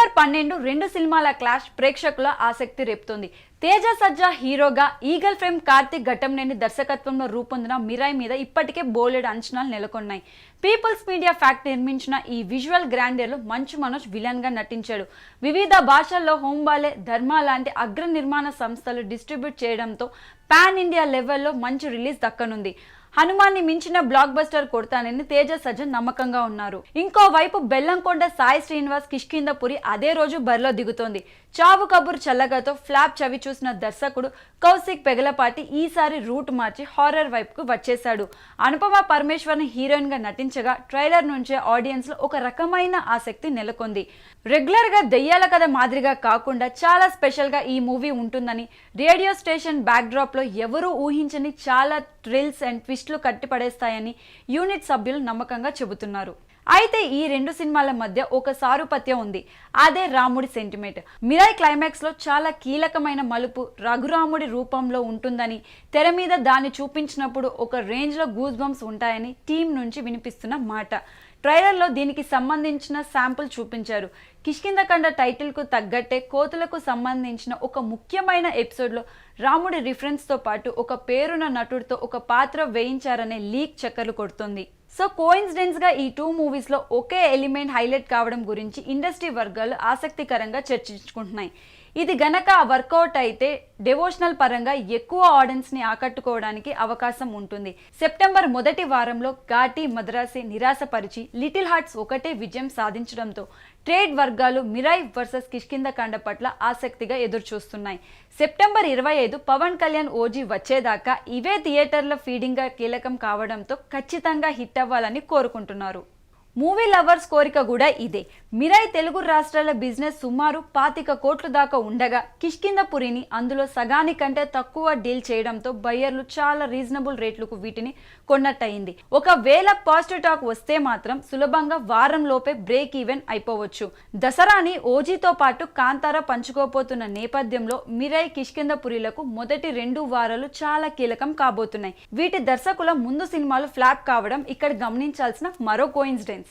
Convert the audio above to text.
September పన్నెండు రెండు సినిమాల క్లాష్ ప్రేక్షకుల ఆసక్తి రేపుతోంది. తేజ సజ్జా హీరోగా ఈగల్ ఫ్రేమ్ కార్తిక్ ఘటంనేని దర్శకత్వంలో రూపొందిన మిరాయ్ మీద ఇప్పటికే బోలెడు అంచనాలు నెలకొన్నాయి. పీపుల్స్ మీడియా ఫ్యాక్ట్ నిర్మించిన ఈ విజువల్ గ్రాండియర్లో మంచు మనోజ్ విలన్గా నటించాడు. వివిధ భాషల్లో హోంబాలే ధర్మ లాంటి అగ్ర నిర్మాణ సంస్థలు డిస్ట్రిబ్యూట్ చేయడంతో పాన్ ఇండియా లెవెల్లో మంచి రిలీజ్ దక్కనుంది. హనుమాన్ని మించిన బ్లాక్ బస్టర్ కొడతానని తేజ సజ్జన్ నమ్మకంగా ఉన్నారు. ఇంకోవైపు బెల్లంకొండ సాయి శ్రీనివాస్ కిష్కిందపురి అదే రోజు బరిలో దిగుతోంది. చావు కబుర్ చల్లగాతో ఫ్లాప్ చవి చూసిన దర్శకుడు కౌశిక్ పెగలపాటి ఈసారి రూట్ మార్చి హారర్ వైపుకు వచ్చేశాడు. అనుపమ పరమేశ్వర్ని హీరోయిన్గా నటించగా ట్రైలర్ నుంచే ఆడియన్స్లో ఒక రకమైన ఆసక్తి నెలకొంది. రెగ్యులర్గా దెయ్యాల కథ మాదిరిగా కాకుండా చాలా స్పెషల్గా ఈ మూవీ ఉంటుందని రేడియో స్టేషన్ బ్యాక్డ్రాప్లో ఎవరూ ఊహించని చాలా థ్రిల్స్ అండ్ ట్విస్ట్లు కట్టిపడేస్తాయని యూనిట్ సభ్యులు నమ్మకంగా చెబుతున్నారు. అయితే ఈ రెండు సినిమాల మధ్య ఒక సారూపత్యం ఉంది. అదే రాముడి సెంటిమెంట్ మిరాయ్ క్లైమాక్స్లో చాలా కీలకమైన మలుపు రఘురాముడి రూపంలో ఉంటుందని తెర మీద దాన్ని చూపించినప్పుడు ఒక రేంజ్లో గూస్ బంప్స్ ఉంటాయని టీం నుంచి వినిపిస్తున్న మాట. ట్రైలర్లో దీనికి సంబంధించిన శాంపుల్ చూపించారు. కిష్కిందకండ టైటిల్కు తగ్గట్టే కోతులకు సంబంధించిన ఒక ముఖ్యమైన ఎపిసోడ్లో రాముడి రిఫరెన్స్తో పాటు ఒక పేరున్న నటుడితో ఒక పాత్ర వేయించారనే లీక్ చక్కర్లు కొడుతుంది. సో కోయిన్సిడెన్స్గా ఈ టూ మూవీస్లో ఒకే ఎలిమెంట్ హైలైట్ కావడం గురించి ఇండస్ట్రీ వర్గాలు ఆసక్తికరంగా చర్చించుకుంటున్నాయి. ఇది గనక వర్కౌట్ అయితే డెవోషనల్ పరంగా ఎక్కువ ఆడియన్స్ని ఆకట్టుకోవడానికి అవకాశం ఉంటుంది. సెప్టెంబర్ మొదటి వారంలో ఘాటి మద్రాసి నిరాశపరిచి లిటిల్ హార్ట్స్ ఒకటే విజయం సాధించడంతో ట్రేడ్ వర్గాలు మిరాయ్ వర్సెస్ కిష్కిందకాండ పట్ల ఆసక్తిగా ఎదురుచూస్తున్నాయి. సెప్టెంబర్ ఇరవై ఐదు పవన్ కళ్యాణ్ ఓజీ వచ్చేదాకా ఇవే థియేటర్ల ఫీడింగ్గా కీలకం కావడంతో ఖచ్చితంగా హిట్ అవ్వాలని కోరుకుంటున్నారు. మూవీ లవర్స్ కోరిక కూడా ఇదే. మిరాయి తెలుగు రాష్ట్రాల బిజినెస్ సుమారు పాతిక కోట్ల దాకా ఉండగా కిష్కిందపురిని అందులో సగానికంటే తక్కువ డీల్ చేయడంతో బయ్యర్లు చాలా రీజనబుల్ రేట్లకు వీటిని కొన్నట్టయింది. ఒకవేళ పాజిటివ్ టాక్ వస్తే మాత్రం సులభంగా వారం లోపే బ్రేక్ ఈవెన్ అయిపోవచ్చు. దసరాని ఓజీతో పాటు కాంతార పంచుకోపోతున్న నేపథ్యంలో మిరాయి కిష్కిందపురిలకు మొదటి రెండు వారాలు చాలా కీలకం కాబోతున్నాయి. వీటి దర్శకుల ముందు సినిమాలు ఫ్లాప్ కావడం ఇక్కడ గమనించాల్సిన మరో కోయిన్సిడెన్స్.